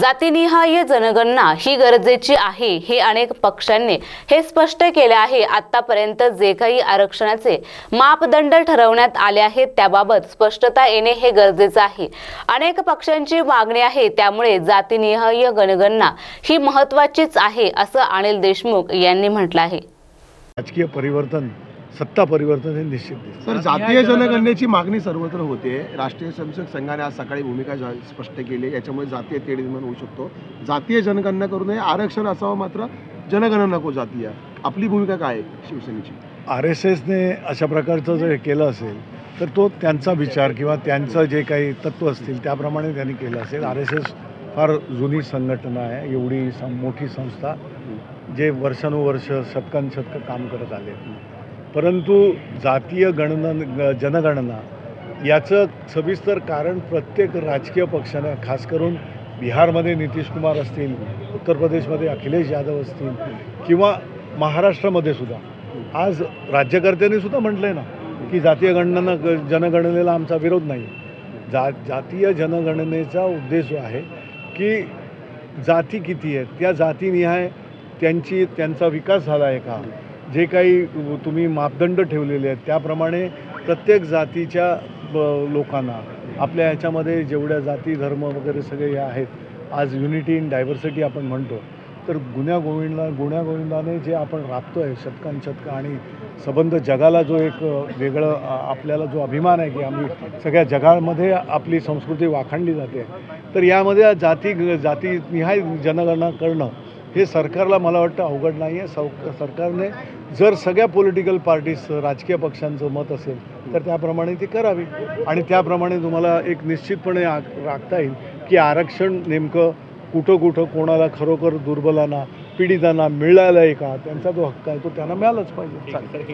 जातीनिहाय जनगणना ही गरजेची आहे हे अनेक पक्षांनी हे स्पष्ट केले आहे. आतापर्यंत जे काही आरक्षणाचे मापदंड ठरवण्यात आले आहेत त्याबाबत स्पष्टता येणे हे गरजेचं आहे. अनेक पक्षांची मागणी आहे त्यामुळे जातीनिहाय जनगणना ही महत्वाचीच आहे असं अनिल देशमुख यांनी म्हटलं आहे. राजकीय परिवर्तन सत्ता परिवर्तन हे निश्चित दिसतं. सर जातीय जनगणनेची मागणी सर्वत्र होते. राष्ट्रीय स्वयंसेवक संघाने आज सकाळी भूमिका जा- स्पष्ट केली. याच्यामुळे जातीय तेढ निर्माण होऊ शकतो. जातीय जनगणना करू नये. आरक्षण असावं मात्र जनगणना नको जातीय. आपली भूमिका काय आहे शिवसेनेची? आर एस एसने अशा प्रकारचं जर हे केलं असेल तर तो त्यांचा विचार किंवा त्यांचं जे काही तत्त्व असतील त्याप्रमाणे त्यांनी केलं असेल. आर एस एस फार जुनी संघटना आहे. एवढी सं मोठी संस्था जे वर्षानुवर्ष शतकानुशतकं काम करत आले परंतु जातीय गणना जनगणना याचं सविस्तर कारण प्रत्येक राजकीय पक्षानं खास करून बिहारमध्ये नितीश कुमार असतील उत्तर प्रदेशमध्ये अखिलेश यादव असतील किंवा महाराष्ट्रामध्ये सुद्धा. आज राज्यकर्त्यांनी सुद्धा म्हटलं आहे ना की जातीय गणना ग- जनगणनेला आमचा विरोध नाही. जा जातीय जनगणनेचा उद्देश जो आहे की जाती किती आहेत त्या जातीनिहाय त्यांची त्यांचा विकास झाला आहे का? जे काही तुम्ही मापदंड ठेवलेले आहेत त्याप्रमाणे प्रत्येक जातीच्या ब- लोकांना आपल्या ह्याच्यामध्ये जेवढ्या जाती धर्म वगैरे सगळे हे आहेत आज युनिटी इन डायव्हर्सिटी आपण म्हणतो तर गुण्यागोविंदला गुण्यागोविंदाने जे आपण राबतो आहे शतकान शतकं आणि सबंध जगाला जो एक वेगळं आपल्याला जो अभिमान आहे की आम्ही सगळ्या जगामध्ये आपली संस्कृती वाखाणली जाते तर यामध्ये जाती जाती निहाय जनगणना करणं हे सरकारला मला वाटतं अवघड नाही आहे सौ सरकारने जर सगळ्या पॉलिटिकल पार्टीज राजकीय पक्षांचं मत असेल तर त्याप्रमाणे ती करावी. आणि त्याप्रमाणे तुम्हाला एक निश्चितपणे राखता येईल की आरक्षण नेमकं कुठं कुठं कोणाला खरोखर दुर्बलांना पीडितांना मिळालं आहे का? त्यांचा जो हक्क आहे तो त्यांना मिळालाच पाहिजे.